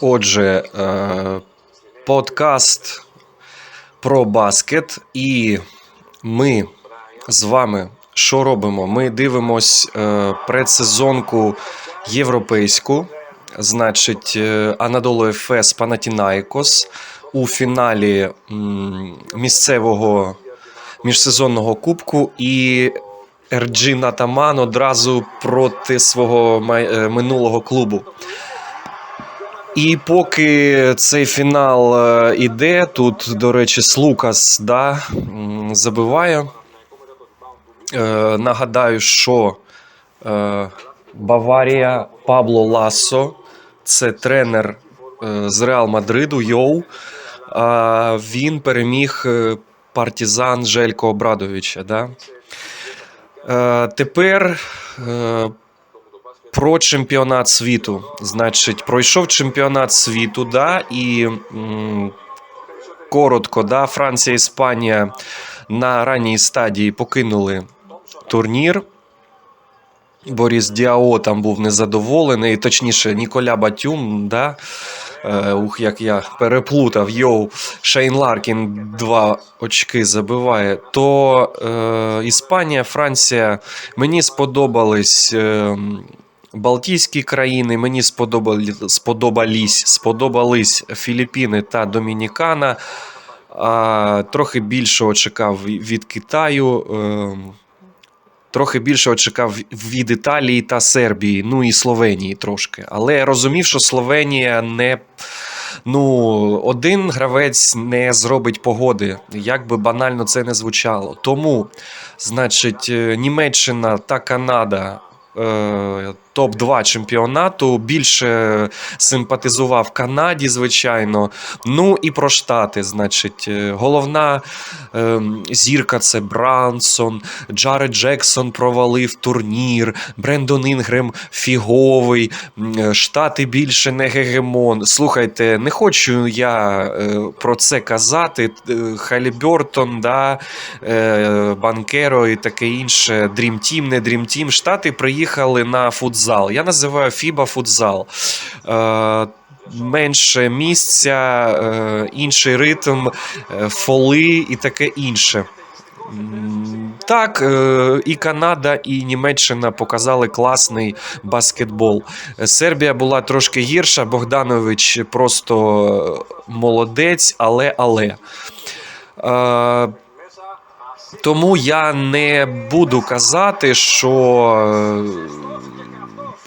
Отже, е, подкаст про баскет, і ми з вами що робимо? Ми дивимось е, предсезонку європейську, значить, е, Анадолу Ефес Панатінаїкос у фіналі місцевого міжсезонного кубку і RG Натаман одразу проти свого е, минулого клубу. І поки цей фінал е, іде, тут, до речі, Слукас да, забиває. Е, нагадаю, що е, Баварія Пабло Лассо це тренер е, з Реал Мадриду Йоу. Він переміг партизан Желько Обрадовича. Да? Е, тепер е, про чемпіонат світу. Значить, пройшов чемпіонат світу, да, і коротко, да, Франція, Іспанія на ранній стадії покинули турнір. Борис Діао там був незадоволений, точніше, Ніколя Батюм, да? Е, ух, як я переплутав, йоу, Шейн Ларкін два очки забиває. То е, Іспанія, Франція, мені сподобались. Е, Балтійські країни мені сподобали, сподобались, сподобались Філіппіни та Домінікана. А, трохи більшого чекав від Китаю. Трохи більше чекав від Італії та Сербії, ну і Словенії трошки. Але я розумів, що Словенія не. Ну, один гравець не зробить погоди, як би банально це не звучало. Тому, значить, е, Німеччина та Канада. е, Топ-2 чемпіонату більше симпатизував Канаді, звичайно. Ну і про штати. Значить, е, головна ем, зірка це Брансон, Джаред Джексон провалив турнір, Брендон Інгрем фіговий, е, Штати більше не гегемон. Слухайте, не хочу я е, про це казати. Е, Халібертон, да, е, Банкеро і таке інше. Дрім Тім, не Дрім Тім. Штати приїхали на футзал. Я називаю Фіба футзал. Е, Менше місця, е, інший ритм, е, фоли і таке інше. Так, і Канада, і Німеччина показали класний баскетбол. Сербія була трошки гірша. Богданович просто молодець, але але. Тому я не буду казати, що.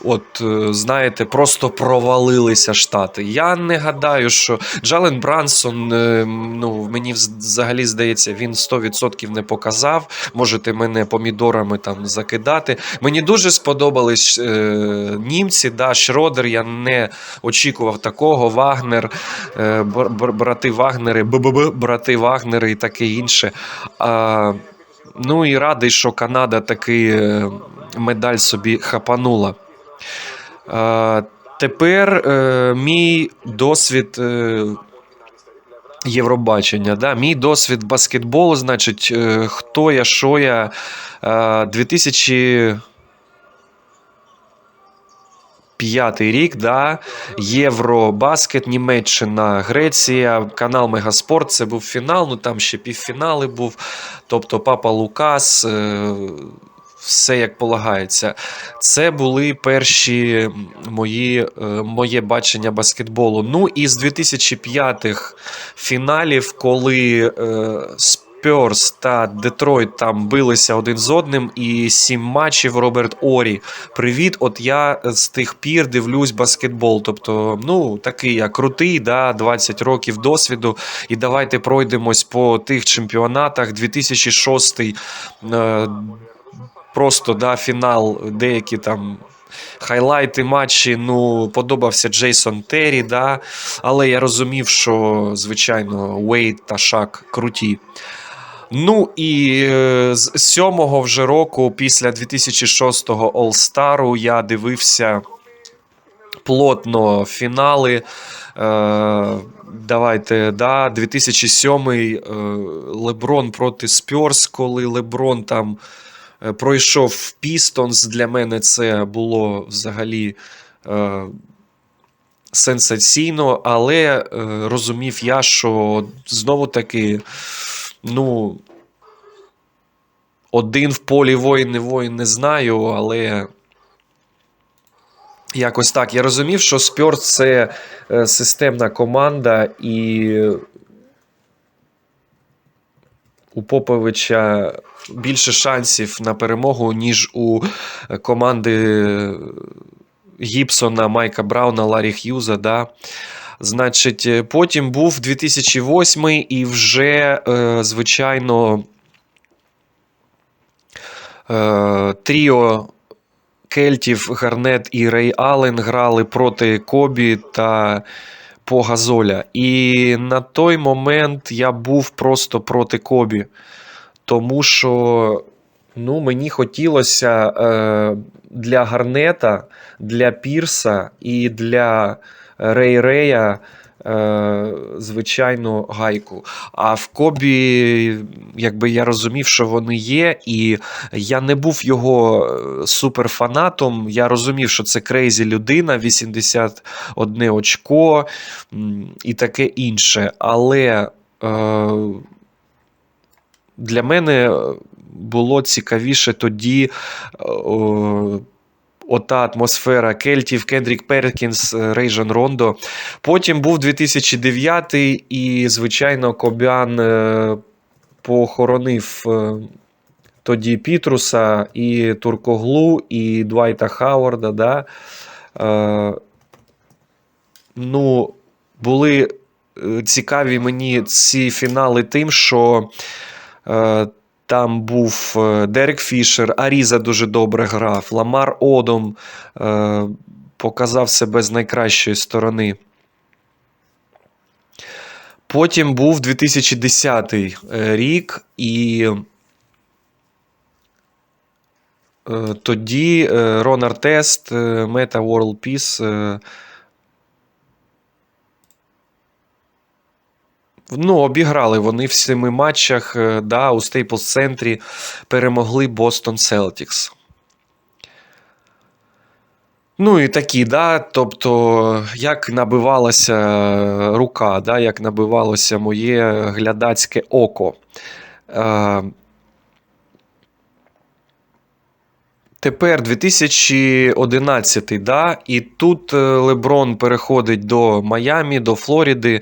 От, е, знаєте, просто провалилися штати. Я не гадаю, що Джален Брансон, е, ну мені взагалі здається, він 100% не показав. Можете мене помідорами там закидати. Мені дуже сподобались е, німці. Да, Шродер, я не очікував такого. Вагнер, е, бр- бр- брати Вагнери, БББ, брати Вагнери і таке інше. А, ну і радий, що Канада таки е, медаль собі хапанула. Тепер е, мій досвід е, Євробачення. Да? Мій досвід баскетболу, значить, е, хто я, що я. Е, 2005 рік, да? Євробаскет, Німеччина, Греція, канал Мегаспорт. Це був фінал, ну там ще півфінали був. Тобто Папа Лукас. Е, все як полагається. Це були перші мої, е, моє бачення баскетболу. Ну і з 2005-х фіналів, коли е, Спьорс та Детройт там билися один з одним, і сім матчів Роберт Орі. Привіт, от я з тих пір дивлюсь баскетбол. Тобто, ну такий я крутий, да, 20 років досвіду. І давайте пройдемось по тих чемпіонатах. 2006 е, просто да, фінал, деякі там. Хайлайти матчі, ну, подобався Джейсон Террі, да, але я розумів, що, звичайно, Уейт та Шак круті. Ну і е, з сьомого вже року, після 2006-го All-Star, я дивився плотно фінали. Е, давайте, да, 2007 е, Леброн проти Спьорс, коли Леброн там пройшов Пістонс. Для мене це було взагалі. Е, сенсаційно, але е, розумів я, що знову таки, ну, один в полі воїн, не воїн не знаю, але. Якось так. Я розумів, що Спьорс це е, системна команда, і у Поповича більше шансів на перемогу, ніж у команди Гібсона, Майка Брауна, Ларі Х'юза. Да? Значить, е, потім був 2008 і вже, е, звичайно, е, тріо Кельтів, Гарнет і Рей Аллен грали проти Кобі та Погазоля. І на той момент я був просто проти Кобі. Тому що ну, мені хотілося е, для Гарнета, для Пірса і для Рей Рея. Е, звичайно, гайку. А в Кобі, якби я розумів, що вони є, і я не був його е, суперфанатом. Я розумів, що це крейзі людина, 81 очко і таке інше. Але е, для мене було цікавіше тоді. Е, Ота атмосфера Кельтів, Кендрік Перкінс, Рейжан Рондо. Потім був 2009 і, звичайно, Кобян е, похоронив е, тоді Пітруса, і Туркоглу, і Двайта Хауарда. Да? Е, ну, були е, цікаві мені ці фінали тим, що. Е, там був е, Дерек Фішер, Аріза дуже добре грав, Ламар Одом е, показав себе з найкращої сторони. Потім був 2010 рік, і е, тоді е, Рон Артест, е, Мета World Peace Ну, обіграли вони в семи матчах е, да, у Стейплс центрі перемогли Бостон Селтікс. Ну і такі, да, тобто, як набивалася рука, да, як набивалося моє глядацьке око. Е, Тепер 2011, да, і тут е, Леброн переходить до Майамі, до Флориди.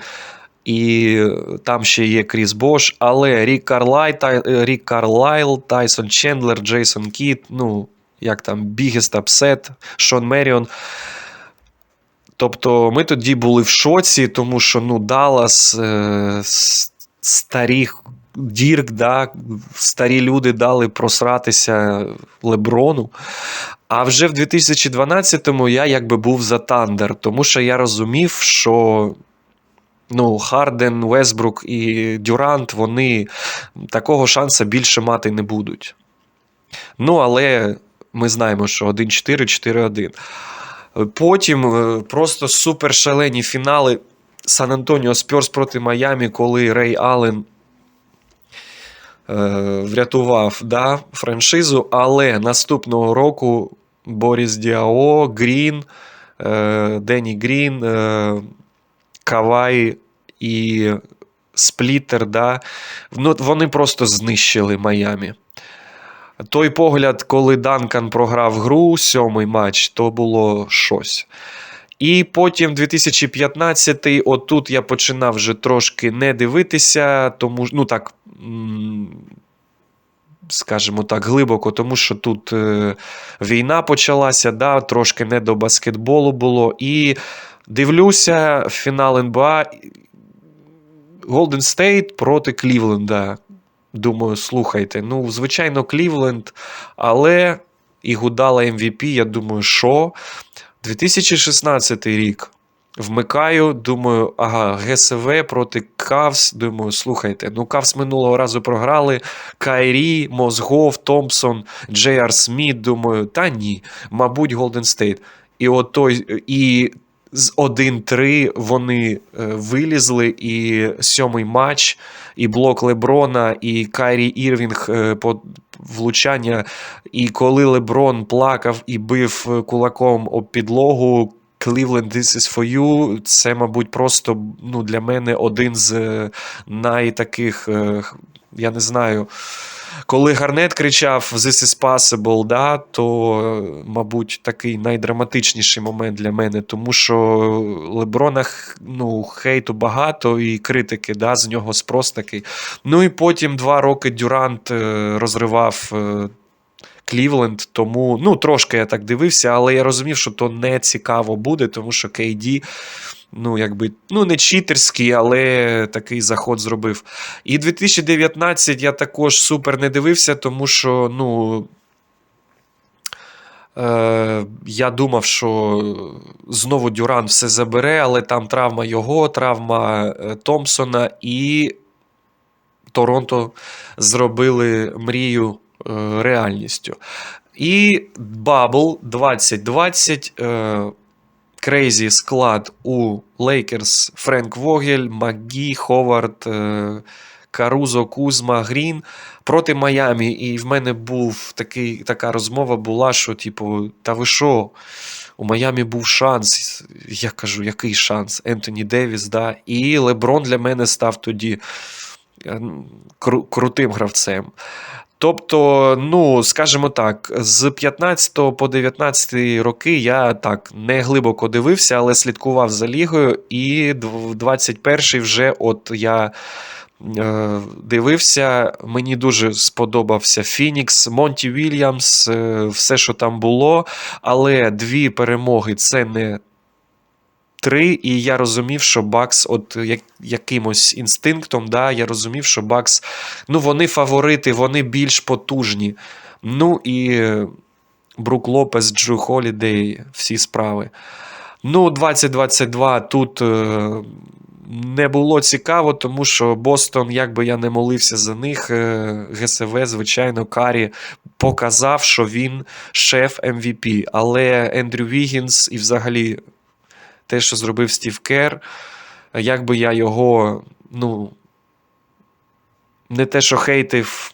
І там ще є Кріс Бош, але Рік Карлай, Тай, Рік Карлайл, Тайсон Чендлер, Джейсон Кіт, ну, як там, Biggest Upset, Шон Меріон. Тобто ми тоді були в шоці, тому що ну, Даллас, е, старі Дірк, да, старі люди дали просратися Леброну. А вже в 2012-му я якби був за Тандер, тому що я розумів, що ну, Харден, Весбрук і Дюрант вони такого шансу більше мати не будуть. Ну, але ми знаємо, що 1-4, 4-1. Потім е, просто супер шалені фінали Сан Антоніо Спьорс проти Майамі, коли Рей Аллен е, врятував да, франшизу. Але наступного року Боріс Діао, Грін, е, Денні Грін. Кавай і Сплітер, да, ну, вони просто знищили Майамі. Той погляд, коли Данкан програв гру, сьомий матч, то було щось. І потім 2015-й, отут я починав вже трошки не дивитися, тому ну так, скажімо так, глибоко, тому що тут е, війна почалася, да, трошки не до баскетболу було. І Дивлюся, фінал НБА Golden State проти Клівленда. Думаю, слухайте. Ну, звичайно, Клівленд, але і Гудала MVP, я думаю, що? 2016 рік. Вмикаю, думаю, ага, ГСВ проти Кавс. Думаю, слухайте, ну Кавс минулого разу програли. Кайрі, Мозгов, Томпсон, Джей Ар Сміт. Думаю, та ні, мабуть, Голден Стейт. І от той, і з 1-3 вони е, вилізли, і сьомий матч, і блок Леброна, і Кайрі Ірвінг е, по влучання. І коли Леброн плакав і бив кулаком об підлогу, Cleveland This is for you. Це, мабуть, просто ну, для мене один з е, найтаких, е, я не знаю. Коли Гарнет кричав This is possible, да, то, мабуть, такий найдраматичніший момент для мене, тому що Леброна ну, хейту багато і критики, да, з нього спрос такий. Ну і потім два роки Дюрант е, розривав е, Клівленд, тому ну, трошки я так дивився, але я розумів, що то не цікаво буде, тому що KD, ну, якби, ну, не читерський, але такий заход зробив. І 2019 я також супер не дивився, тому що, ну. Е, я думав, що знову Дюран все забере, але там травма його, травма е, Томпсона і Торонто зробили мрію е, реальністю. І Бабл 2020. Е, Крейзі склад у Лейкерс Френк Вогель, Магі, Ховард, е, Карузо, Кузма, Грін проти Майамі. І в мене був такий, така розмова була, що, типу, та ви що? У Майамі був шанс. Я кажу, який шанс? Ентоні Девіс, да. І Леброн для мене став тоді е, кру- крутим гравцем. Тобто, ну, скажімо так, з 15 по 19 роки я так не глибоко дивився, але слідкував за лігою, і дв- 21-й вже от я. е, Дивився, мені дуже сподобався Фінікс, Монті Вільямс, е, все, що там було. Але дві перемоги це не три. І я розумів, що Бакс, от як, якимось інстинктом, да, я розумів, що Бакс, ну, вони фаворити, вони більш потужні. Ну і Брук Лопес, Джу Холідей, всі справи. Ну, 2022 тут е, не було цікаво, тому що Бостон, як би я не молився за них, е, ГСВ, звичайно, Карі показав, що він шеф MVP. Але Ендрю Вігінс і взагалі те, що зробив Стів Кер, як би я його, ну, не те, що хейтив,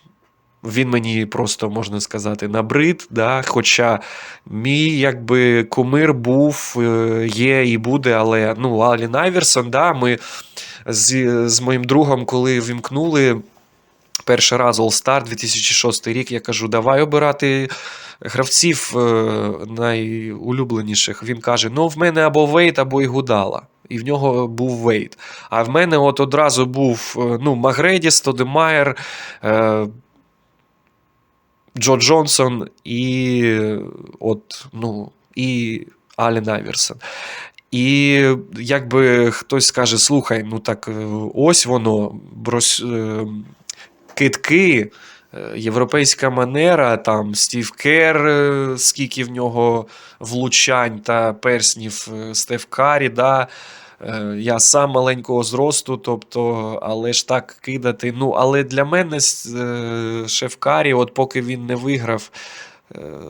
він мені просто, можна сказати, набрид. Да? Хоча мій якби кумир був, е, є і буде, але ну, Алін Айверсон, да, ми з, з моїм другом, коли вімкнули. Перший раз All-Star 2006 рік я кажу, давай обирати гравців е, найулюбленіших. Він каже: ну, в мене або Вейт, або Ігудала. І в нього був Вейт. А в мене от одразу був е, ну, Магреді, Стодемаєр, е, Джо Джонсон і от, ну, і Ален Айверсон. І якби хтось скаже: слухай, ну так ось воно, брось, китки, е, європейська манера, там Стів Кер, е, скільки в нього влучань та перснів, е, Стеф Карі, да. Я сам маленького зросту, тобто, але ж так кидати. Ну, але для мене с- е, шеф Карі, от поки він не виграв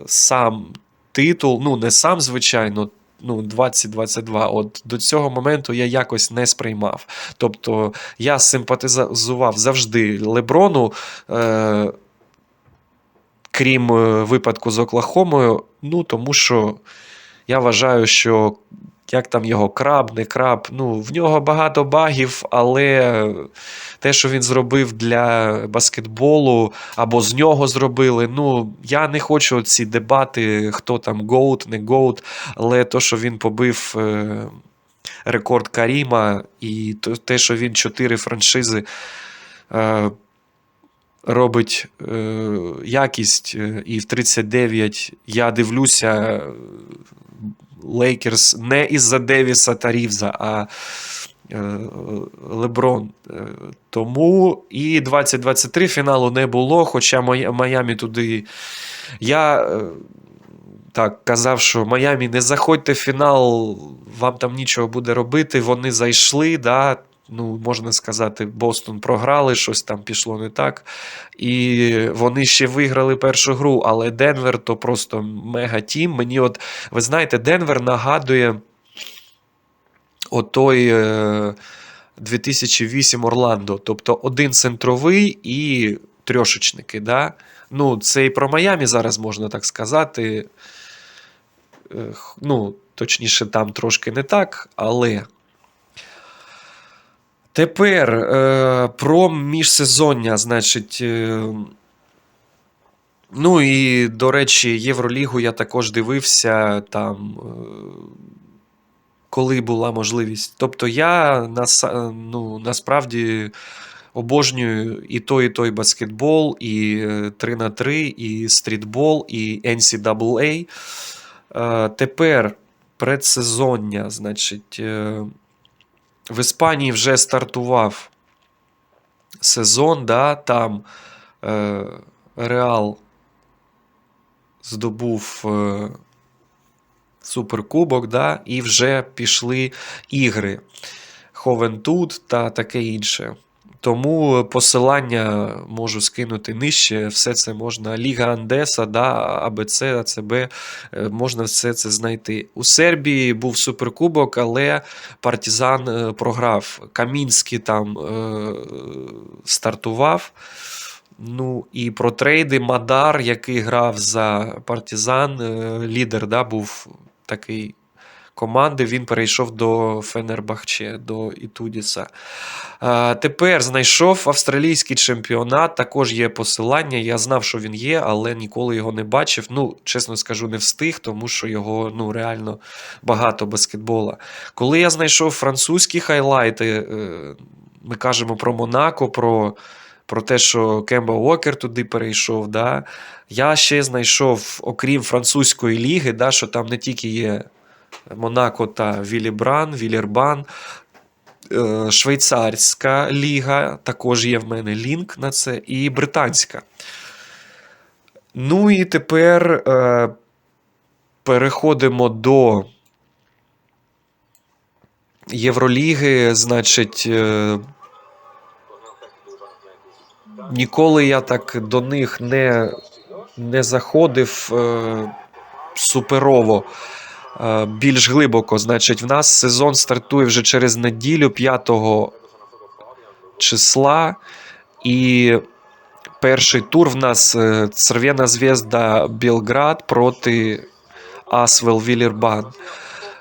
сам титул, ну не сам, звичайно. Ну, 2022. От до цього моменту я якось не сприймав. Тобто я симпатизував завжди Леброну, е, крім е, випадку з Оклахомою. Ну, тому що я вважаю, що як там його краб, не краб, ну, в нього багато багів, але те, що він зробив для баскетболу, або з нього зробили. Ну, я не хочу ці дебати, хто там гоут, не гоут, але то, що він побив. е, Рекорд Каріма, і те, що він чотири франшизи е, робить е, якість, е, і в 39 я дивлюся Лейкерс не із-за Девіса та Рівза, а е, Леброн. Е, Тому і 2023 фіналу не було, хоча Май- Майамі туди. Я е, так казав, що Майамі не заходьте в фінал, вам там нічого буде робити. Вони зайшли, да, ну, можна сказати, Бостон програли, щось там пішло не так. І вони ще виграли першу гру, але Денвер то просто мега тім. Мені, от, ви знаєте, Денвер нагадує отой е, 2008 Орландо. Тобто один центровий і трьошечники. Да? Ну, це і про Майамі зараз можна так сказати. Е, Ну, точніше, там трошки не так, але. Тепер е, про міжсезоння, значить. Е, ну і, до речі, Євролігу я також дивився там. Е, коли була можливість. Тобто я наса- ну, насправді обожнюю і той, і той баскетбол, і 3 на 3 і стрітбол, і NCAA. Е, Тепер предсезоння, значить, е, в Іспанії вже стартував сезон, да, там е, Реал здобув е, суперкубок, да, і вже пішли ігри. Ховентуд та таке інше. Тому посилання можу скинути нижче. Все це можна. Ліга Андеса, да, АБЦ, АЦБ, е, можна все це знайти. У Сербії був суперкубок, але Партізан е, програв. Камінський там е, стартував. Ну і про трейди Мадар, який грав за Партізан, е, лідер да, був такий команди. Він перейшов до Фенербахче, до Ітудіса. Тепер знайшов австралійський чемпіонат. Також є посилання. Я знав, що він є, але ніколи його не бачив. Ну, чесно скажу, не встиг, тому що його ну, реально багато баскетбола. Коли я знайшов французькі хайлайти, е, ми кажемо про Монако, про. Про те, що Кемба Уокер туди перейшов, да. я ще знайшов, окрім французької ліги, да, що там не тільки є Монако та Вілібран, Вілірбан, е, Швейцарська ліга, також є в мене лінк на це, і британська. Ну і тепер е, переходимо до Євроліги. Значить, е, ніколи я так до них не, не заходив е, суперово. Е, більш глибоко. Значить, в нас сезон стартує вже через неділю 5 числа. І перший тур в нас е, Церв'яна Звезда Білград проти Асвел Вілірбан.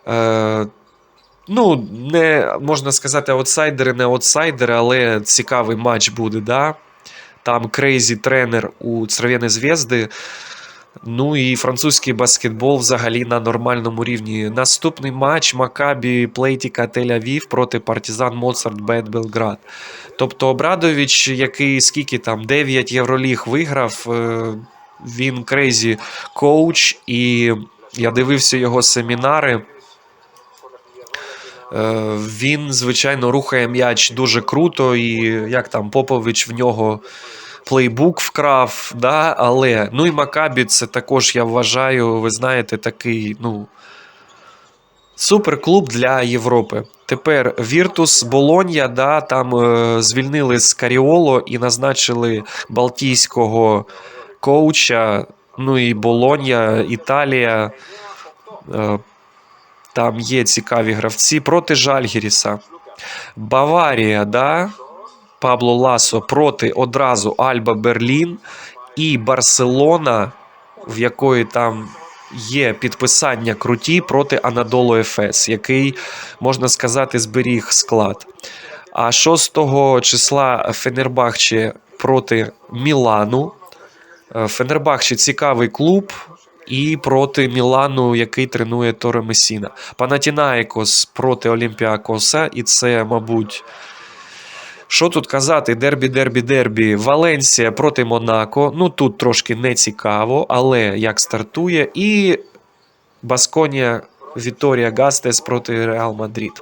Е, Ну, не можна сказати, аутсайдери, не аутсайдери, але цікавий матч буде. да? Там крейзі тренер у Церв'яної Звезди. Ну і французький баскетбол взагалі на нормальному рівні. Наступний матч Макабі Плейтіка Тель-Авів проти Партизан Моцарт Бет Белград. Тобто Обрадович, який скільки там 9 євроліг виграв, е, він крейзі коуч, і я дивився його семінари. Е, Він, звичайно, рухає м'яч дуже круто, і як там Попович в нього плейбук вкрав, да, але ну і Макабі це також я вважаю, ви знаєте, такий, ну. Суперклуб для Європи. Тепер Віртус Болонья, да, там е, звільнили з Каріоло і назначили балтійського коуча. Ну і Болонья, Італія. Е, там є цікаві гравці проти Жальгіріса. Баварія, да, Пабло Ласо проти одразу Альба Берлін і Барселона, в якої там є підписання круті проти Анадолу Ефес, який, можна сказати, зберіг склад. А 6 числа Фенербахче проти Мілану. Е, Фенербахче цікавий клуб. І проти Мілану, який тренує Торе Месіна. Панатінаїкос проти Олімпіакоса, і це, мабуть, що тут казати? Дербі, дербі, дербі. Валенсія проти Монако. Ну тут трошки не цікаво, але як стартує. І Басконія Віторія Гастес проти Реал Мадрид.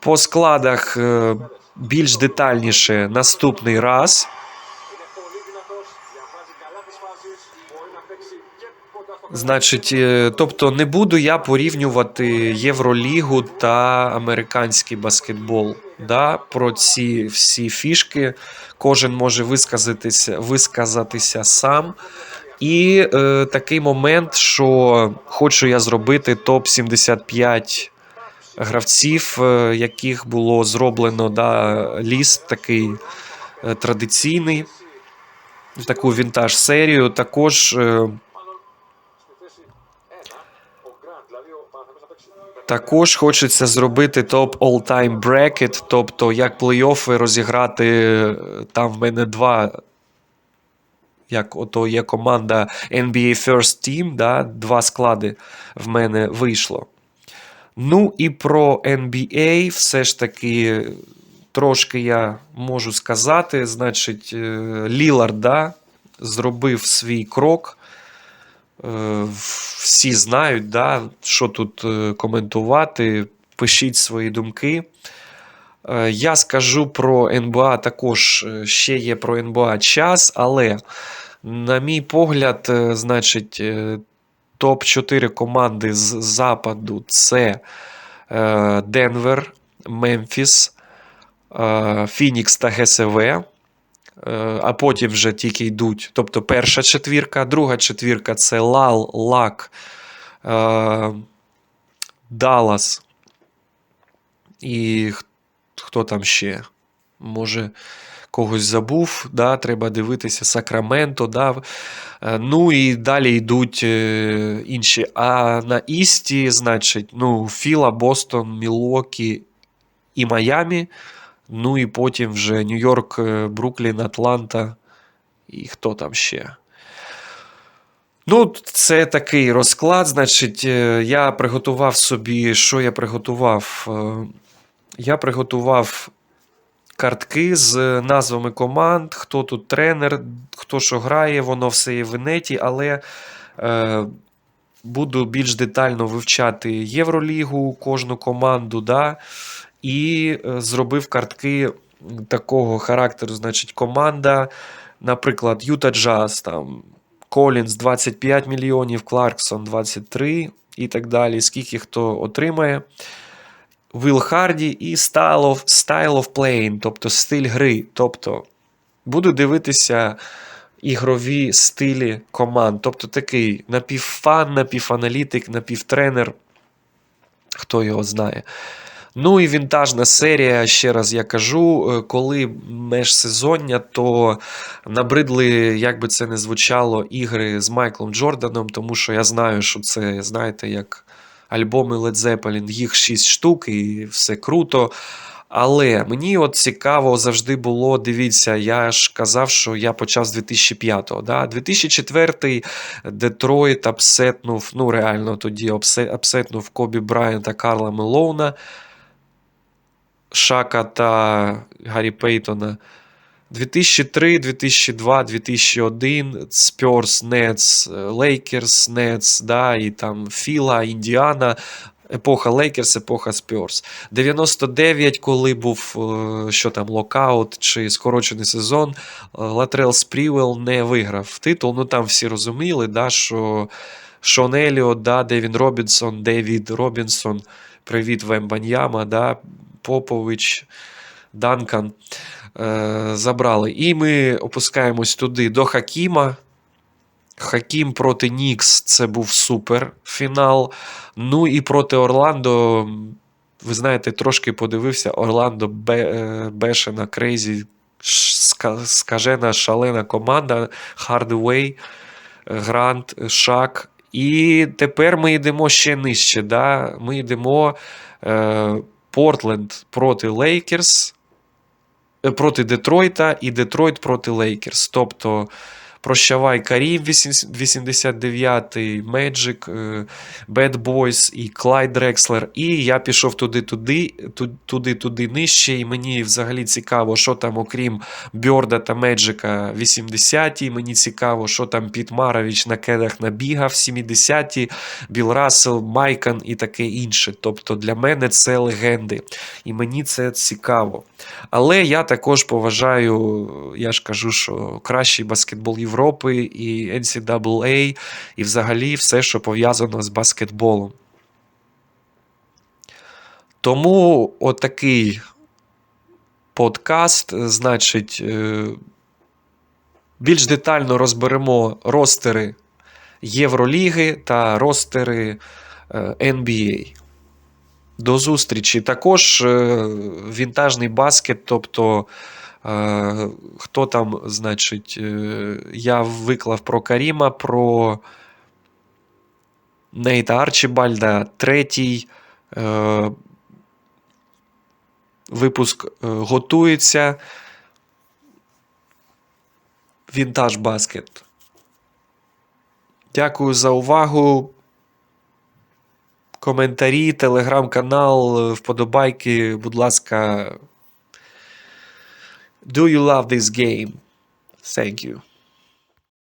По складах е, більш детальніше наступний раз. Значить, е, тобто не буду я порівнювати Євролігу та американський баскетбол. Да? Про ці всі фішки кожен може висказатися, висказатися сам. І е, такий момент, що хочу я зробити топ-75 гравців, е, яких було зроблено да, ліст такий е, традиційний, таку вінтаж серію. Також. Е, Також хочеться зробити топ all-time bracket, тобто як плей-оффи розіграти. е, Там в мене два. Як ото є команда NBA First Team, да, два склади в мене вийшло. Ну і про NBA все ж таки трошки я можу сказати. Значить, е, Лілард да, зробив свій крок. Е, Всі знають, да, що тут е, коментувати. Пишіть свої думки. Е, Я скажу про НБА також ще є про НБА час, але, на мій погляд, значить, е, топ-4 команди з западу це Денвер, Мемфіс, Фінікс та ГСВ. Е, А потім вже тільки йдуть. Тобто перша четвірка, друга четвірка це Лал, Лак, е, Даллас. І хто там ще? Може, когось забув, да, треба дивитися Сакраменто. Да. Е, Ну і далі йдуть інші. А на Істі, значить, ну, Філа, Бостон, Мілуокі і Майамі. Ну і потім вже Нью-Йорк, е, Бруклін, Атланта. І хто там ще? Ну, це такий розклад. Значить, е, я приготував собі, що я приготував? Е, Я приготував картки з назвами команд, хто тут тренер, хто що грає, воно все є в інеті, але е, буду більш детально вивчати Євролігу, кожну команду. Да? І е, зробив картки такого характеру, значить, команда, наприклад, Юта Джаз, там, Колінс 25 мільйонів, Кларксон 23 і так далі. Скільки хто отримає. Вил Харді і Style of Playing, тобто стиль гри. Тобто буду дивитися ігрові стилі команд. Тобто такий напівфан, напіваналітик, напівтренер. Хто його знає. Ну і вінтажна серія, ще раз я кажу, е, коли межсезоння, то набридли, як би це не звучало, ігри з Майклом Джорданом, тому що я знаю, що це, знаєте, як альбоми Led Zeppelin, їх 6 штук і все круто. Але мені от цікаво завжди було, дивіться, я ж казав, що я почав з 2005-го. Да? 2004 Детройт апсетнув, ну реально тоді апсетнув Кобі Брайанта Карла Мелоуна, Шака та Гаррі Пейтона. 2003, 2002, 2001 Спьорс, Нетс, Лейкерс, Нетс, да, і там Філа, Індіана, епоха Лейкерс, епоха Спьорс. 99, коли був е, що там, локаут чи скорочений сезон, е, Латрел Спрівел не виграв титул. Ну там всі розуміли, да, що Шон Еліот, да, Девін Робінсон, Девід Робінсон, привіт Вембаньяма, да, Попович, Данкан е, забрали. І ми опускаємось туди до Хакіма. Хакім проти Нікс це був супер фінал. Ну і проти Орландо. Ви знаєте, трошки подивився. Орландо е, Бешена, Крейзі, скажена, шалена команда. Хардвей, Грант, Шак. І тепер ми йдемо ще нижче. Да? Ми йдемо е, Портленд проти Лейкерс е, проти Детройта і Детройт проти Лейкерс. Тобто Прощавай Карім 89-й, Меджик, Bad Boys і Клайд Дрекслер. І я пішов туди-туди, туди-туди нижче. І мені взагалі цікаво, що там, окрім Бьорда та Меджика 80-ті. Мені цікаво, що там Піт Марович на кедах набігав 70-ті, Біл Рассел, Майкан і таке інше. Тобто для мене це легенди. І мені це цікаво. Але я також поважаю, я ж кажу, що кращий баскетбол Європи і NCAA, і взагалі все, що пов'язано з баскетболом. Тому отакий подкаст, значить, е, більш детально розберемо ростери Євроліги та ростери е, NBA. До зустрічі. Також е, вінтажний баскет, тобто. Хто там, значить, е, я виклав про Каріма, про Нейта Арчібальда, третій Е, Випуск е, готується. Вінтаж Баскет. Дякую за увагу. Коментарі, телеграм-канал, вподобайки, будь ласка. Do you love this game? Thank you.